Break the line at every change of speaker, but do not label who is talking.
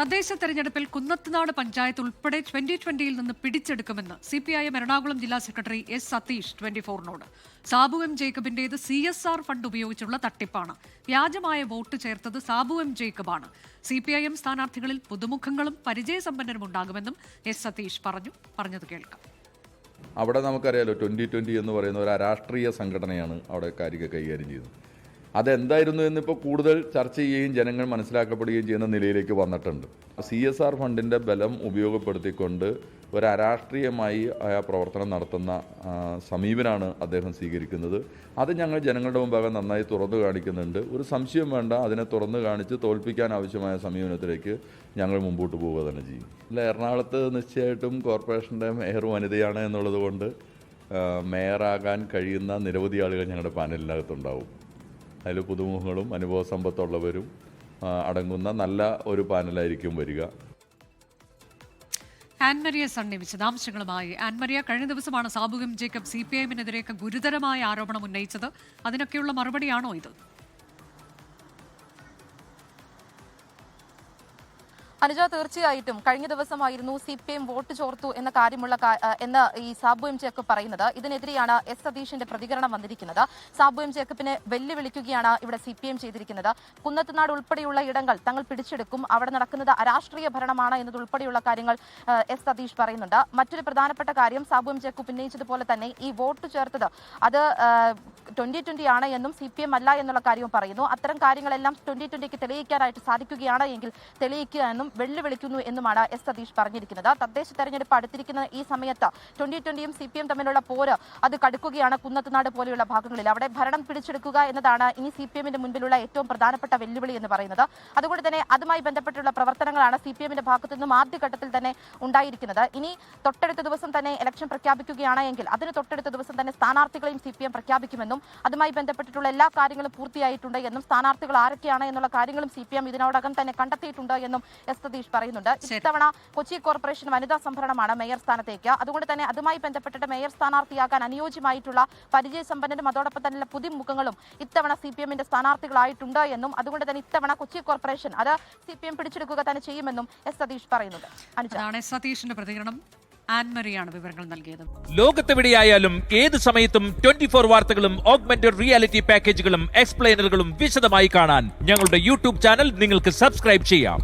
തദ്ദേശ തെരഞ്ഞെടുപ്പിൽ കുന്നത്തുനാട് പഞ്ചായത്ത് ഉൾപ്പെടെ ട്വന്റി ട്വന്റിയിൽ നിന്ന് പിടിച്ചെടുക്കുമെന്ന് C P I M Ernakulam ജില്ലാ സെക്രട്ടറി എസ് സതീഷ് ട്വന്റി ഫോറിനോട്. സാബു എം ജേക്കബിന്റേത് സി എസ് ആർ ഫണ്ട് ഉപയോഗിച്ചുള്ള തട്ടിപ്പാണ്. വ്യാജമായ വോട്ട് ചേർത്തത് സാബു എം ജേക്കബാണ്. സി പി ഐ എം സ്ഥാനാർത്ഥികളിൽ പുതുമുഖങ്ങളും പരിചയസമ്പന്നരും ഉണ്ടാകുമെന്നും എസ് സതീഷ് പറഞ്ഞു. പറഞ്ഞത് കേൾക്കാം.
അവിടെ നമുക്കറിയാലോ ട്വന്റി ട്വന്റി എന്ന് പറയുന്ന ഒരു രാഷ്ട്രീയ സംഘടനയാണ് അവിടെ കാര്യങ്ങൾ കൈകാര്യം ചെയ്യുന്നത്. അതെന്തായിരുന്നു എന്നിപ്പോൾ കൂടുതൽ ചർച്ച ചെയ്യുകയും ജനങ്ങൾ മനസ്സിലാക്കപ്പെടുകയും ചെയ്യുന്ന നിലയിലേക്ക് വന്നിട്ടുണ്ട്. സി എസ് ആർ ഫണ്ടിന്റെ ബലം ഉപയോഗപ്പെടുത്തിക്കൊണ്ട് ഒരു അരാഷ്ട്രീയമായി ആ പ്രവർത്തനം നടത്തുന്ന സമീപനാണ് അദ്ദേഹം സ്വീകരിക്കുന്നത്. അത് ഞങ്ങൾ ജനങ്ങളുടെ മുമ്പാകെ നന്നായി തുറന്നു കാണിക്കുന്നുണ്ട്. ഒരു സംശയം വേണ്ട അതിനെ തുറന്നു കാണിച്ച് തോൽപ്പിക്കാൻ ആവശ്യമായ സമീപനത്തിലേക്ക് ഞങ്ങൾ മുമ്പോട്ട് പോവുക തന്നെ ചെയ്യും. അല്ല എറണാകുളത്ത് നിശ്ചയമായിട്ടും കോർപ്പറേഷന്റെ മേയർ വനിതയാണ് എന്നുള്ളത് കൊണ്ട് മേയറാകാൻ കഴിയുന്ന നിരവധി ആളുകൾ ഞങ്ങളുടെ പാനലിനകത്തുണ്ടാവും. അതിൽ പുതുമുഖങ്ങളും അനുഭവ സമ്പത്തുള്ളവരും അടങ്ങുന്ന നല്ല ഒരു പാനലായിരിക്കും വരിക.
ആൻമരിയ സണ്ണി വിശദാംശങ്ങളുമായി ആൻമരിയ കഴിഞ്ഞ ദിവസമാണ് സാബുഗം ജേക്കബ് സി പി ഐഎമ്മിനെതിരെയൊക്കെ ഗുരുതരമായ ആരോപണം ഉന്നയിച്ചത്. അതിനൊക്കെയുള്ള മറുപടിയാണോ ഇത്?
അനുജ തീർച്ചയായിട്ടും കഴിഞ്ഞ ദിവസമായിരുന്നു സി പി എം വോട്ട് ചോർത്തു എന്ന കാര്യമുള്ള എന്ന് ഈ സാബു എം ജേക്കബ് പറയുന്നത്. ഇതിനെതിരെയാണ് എസ് സതീഷിന്റെ പ്രതികരണം വന്നിരിക്കുന്നത്. സാബു എം ജേക്കബിനെ വെല്ലുവിളിക്കുകയാണ് ഇവിടെ സി പി എം ചെയ്തിരിക്കുന്നത്. കുന്നത്തുനാട് ഉൾപ്പെടെയുള്ള ഇടങ്ങൾ തങ്ങൾ പിടിച്ചെടുക്കും. അവിടെ നടക്കുന്നത് അരാഷ്ട്രീയ ഭരണമാണ് എന്നതുൾപ്പെടെയുള്ള കാര്യങ്ങൾ എസ് സതീഷ് പറയുന്നുണ്ട്. മറ്റൊരു പ്രധാനപ്പെട്ട കാര്യം സാബു എം ജേക്കബ് ഉന്നയിച്ചതുപോലെ തന്നെ ഈ വോട്ട് ചേർത്തത് അത് ട്വന്റി ട്വന്റി ആണ് എന്നും സി പി എം അല്ല എന്നുള്ള കാര്യവും പറയുന്നു. അത്തരം കാര്യങ്ങളെല്ലാം ട്വന്റി ട്വന്റിക്ക് തെളിയിക്കാനായിട്ട് സാധിക്കുകയാണ് എങ്കിൽ തെളിയിക്കുക എന്നും വെല്ലുവിളിക്കുന്നു എന്നുമാണ് എസ് സതീഷ് പറഞ്ഞിരിക്കുന്നത്. തദ്ദേശ തെരഞ്ഞെടുപ്പ് അടുത്തിരിക്കുന്ന ഈ സമയത്ത് ട്വന്റി ട്വന്റിയും സി പി എം തമ്മിലുള്ള പോര് അത് കടുക്കുകയാണ് കുന്നത്തുനാട് പോലെയുള്ള ഭാഗങ്ങളിൽ. അവിടെ ഭരണം പിടിച്ചെടുക്കുക എന്നതാണ് ഇനി സി പി എമ്മിന്റെ മുൻപിലുള്ള ഏറ്റവും പ്രധാനപ്പെട്ട വെല്ലുവിളി എന്ന് പറയുന്നത്. അതുകൊണ്ട് തന്നെ അതുമായി ബന്ധപ്പെട്ടുള്ള പ്രവർത്തനങ്ങളാണ് സി പി എമ്മിന്റെ ഭാഗത്തു നിന്നും ആദ്യഘട്ടത്തിൽ തന്നെ ഉണ്ടായിരിക്കുന്നത്. ഇനി തൊട്ടടുത്ത ദിവസം തന്നെ ഇലക്ഷൻ പ്രഖ്യാപിക്കുകയാണ് എങ്കിൽ അതിന് തൊട്ടടുത്ത ദിവസം തന്നെ സ്ഥാനാർത്ഥികളെയും സി പി എം പ്രഖ്യാപിക്കുമെന്നും അതുമായി ബന്ധപ്പെട്ടിട്ടുള്ള എല്ലാ കാര്യങ്ങളും പൂർത്തിയായിട്ടുണ്ട് എന്നും സ്ഥാനാർത്ഥികൾ ആരൊക്കെയാണ് എന്നുള്ള കാര്യങ്ങളും സി പി എം ഇതിനോടകം തന്നെ കണ്ടെത്തിയിട്ടുണ്ട് എന്നും എസ് സതീഷ് പറയുന്നുണ്ട്. ഇത്തവണ കൊച്ചി കോർപ്പറേഷൻ വനിതാ സംഭരണമാണ് മേയർ സ്ഥാനത്തേക്ക്. അതുകൊണ്ട് തന്നെ അതുമായി ബന്ധപ്പെട്ടിട്ട് മേയർ സ്ഥാനാർത്ഥിയാകാൻ അനുയോജ്യമായിട്ടുള്ള പരിചയസമ്പന്നരും അതോടൊപ്പം തന്നെ പുതിമുഖങ്ങളും ഇത്തവണ സി പി എമ്മിന്റെ സ്ഥാനാർത്ഥികളായിട്ടുണ്ട് എന്നും അതുകൊണ്ട് തന്നെ ഇത്തവണ കൊച്ചി കോർപ്പറേഷൻ അത് സി പി എം പിടിച്ചെടുക്കുക തന്നെ ചെയ്യുമെന്നും എസ് സതീഷ് പറയുന്നുണ്ട്.
അതാണ് എസ് സതീഷിന്റെ പ്രതികരണം. ആൻമരിയാണ് വിവരങ്ങൾ നൽകിയത്.
ലോകത്തെവിടെയായാലും ഏത് സമയത്തും ട്വന്റി ഫോർ വാർത്തകളും ഓഗ്മെന്റഡ് റിയാലിറ്റി പാക്കേജുകളും എക്സ്പ്ലെയിനറുകളും വിശദമായി കാണാൻ ഞങ്ങളുടെ യൂട്യൂബ് ചാനൽ നിങ്ങൾക്ക് സബ്സ്ക്രൈബ് ചെയ്യാം.